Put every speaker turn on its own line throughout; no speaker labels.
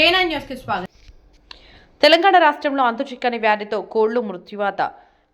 న్యూస్కి స్వాగతం.
తెలంగాణ రాష్ట్రంలో అంతుచిక్కని వ్యాధితో కోళ్ళు మృత్యువాత.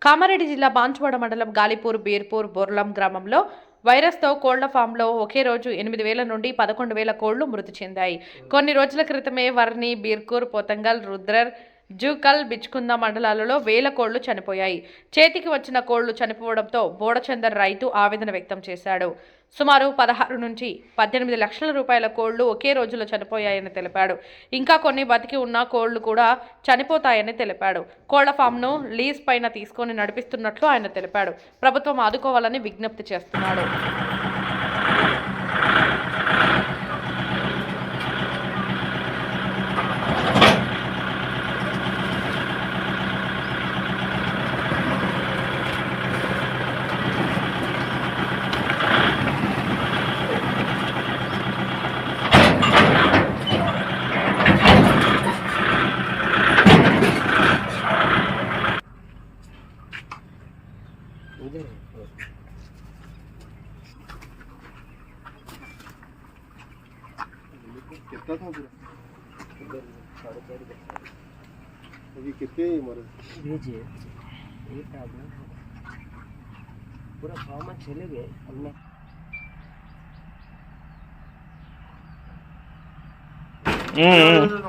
కామారెడ్డి జిల్లా బాన్సువాడ మండలం గాలిపూర్ బీర్పూర్ బొర్లం గ్రామంలో వైరస్తో కోళ్ళ ఫామ్లో ఒకే రోజు ఎనిమిది వేల నుండి పదకొండు వేల కోళ్ళు మృతి చెందాయి. కొన్ని రోజుల క్రితమే వర్ణి బీర్కూర్ పోతంగల్ రుద్రర్ జూకల్ బిచ్కుంద మండలాలలో వేల కోళ్ళు చనిపోయాయి. చేతికి వచ్చిన కోళ్ళు చనిపోవడంతో బోడచందర్ రైతు ఆవేదన వ్యక్తం చేశాడు. సుమారు పదహారు నుంచి పద్దెనిమిది లక్షల రూపాయల కోళ్ళు ఒకే రోజులో చనిపోయాయని తెలిపాడు. ఇంకా కొన్ని బతికి ఉన్న కోళ్ళు కూడా చనిపోతాయని తెలిపాడు. కోళ్ళ ఫామ్ను లీజ్ పైన తీసుకొని నడిపిస్తున్నట్లు ఆయన తెలిపాడు. ప్రభుత్వం ఆదుకోవాలని విజ్ఞప్తి చేస్తున్నాడు.
कितना था पूरा? अभी कितने मरे
भेजिए ये प्रॉब्लम है पूरा फॉर्म में चले गए हमने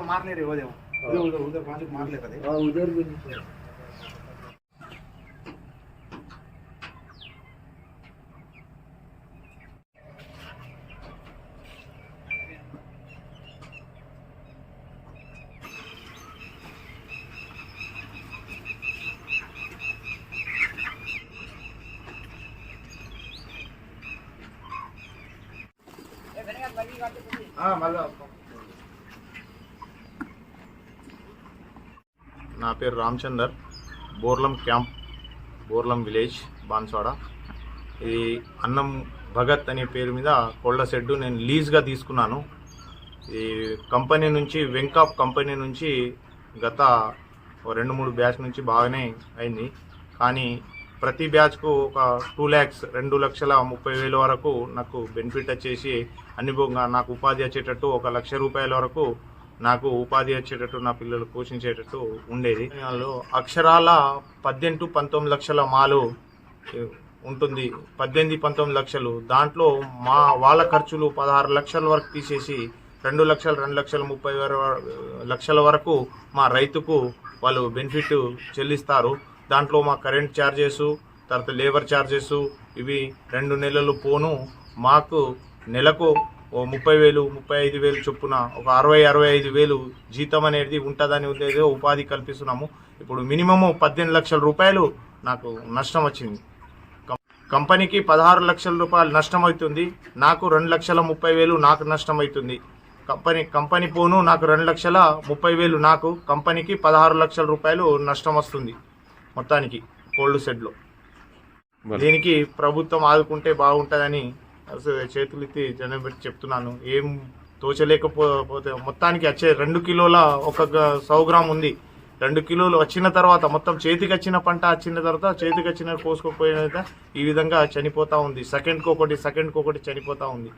मार ले रहे हो देखो। उधर उधर उधर मार ले कदे
हाँ उधर भी नहीं।
నా పేరు రామచందర్. బోర్లం క్యాంప్ బోర్లం విలేజ్ బాన్సాడ ఇది అన్నం భగత్ అనే పేరు మీద కోళ్ళ షెడ్డు నేను లీజ్గా తీసుకున్నాను. ఈ కంపెనీ నుంచి వెంకాప్ కంపెనీ నుంచి గత రెండు మూడు బ్యాచ్ నుంచి బాగానే అయింది. కానీ ప్రతి బ్యాచ్కు ఒక టూ ల్యాక్స్ రెండు లక్షల ముప్పై వేల వరకు నాకు బెనిఫిట్ వచ్చేసి అన్ని నాకు ఉపాధి వచ్చేటట్టు ఒక లక్ష రూపాయల వరకు నాకు ఉపాధి వచ్చేటట్టు నా పిల్లలు పోషించేటట్టు ఉండేది. దానిలో అక్షరాల పద్దెనిమిది పంతొమ్మిది లక్షల మాలు ఉంటుంది. పద్దెనిమిది పంతొమ్మిది లక్షలు. దాంట్లో మా వాళ్ళ ఖర్చులు పదహారు లక్షల వరకు తీసేసి రెండు లక్షలు రెండు లక్షల ముప్పై లక్షల వరకు మా రైతుకు వాళ్ళు బెనిఫిట్ చెల్లిస్తారు. దాంట్లో మా కరెంట్ ఛార్జెస్ తర్వాత లేబర్ ఛార్జెస్ ఇవి రెండు నెలలు పోను. మాకు నెలకు ఓ ముప్పై వేలు ముప్పై ఐదు వేలు చొప్పున ఒక అరవై అరవై ఐదు వేలు జీతం అనేది ఉంటుందని ఉండేది ఉపాధి కల్పిస్తున్నాము. ఇప్పుడు మినిమము పద్దెనిమిది లక్షల రూపాయలు నాకు నష్టం వచ్చింది. కం- కంపెనీకి పదహారు లక్షల రూపాయలు నష్టం అవుతుంది. నాకు రెండు లక్షల ముప్పై వేలు నాకు నష్టం అవుతుంది. కంపెనీ కంపెనీ పోను నాకు రెండు లక్షల ముప్పై వేలు నాకు. కంపెనీకి పదహారు లక్షల రూపాయలు నష్టం వస్తుంది. మొత్తానికి కోల్డ్ షెడ్లో. దీనికి ప్రభుత్వం ఆదుకుంటే బాగుంటుందని అసలు చేతులెత్తి జనం పెట్టి చెప్తున్నాను. ఏం తోచలేకపోతే మొత్తానికి వచ్చే రెండు కిలోల ఒక గ- సౌ గ్రామ్ ఉంది. రెండు కిలోలు వచ్చిన తర్వాత మొత్తం చేతికి వచ్చిన పంట వచ్చిన తర్వాత చేతికి వచ్చిన కోసుకోపోయిన ఈ విధంగా చనిపోతా ఉంది. సెకండ్కి ఒకటి సెకండ్కి ఒకటి చనిపోతా ఉంది.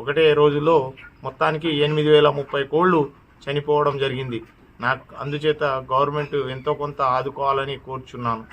ఒకటే రోజులో మొత్తానికి ఎనిమిది వేల ముప్పై కోళ్ళు చనిపోవడం జరిగింది. నాకు అందుచేత గవర్నమెంట్ ఎంతో కొంత ఆదుకోవాలని కోరుచున్నాను.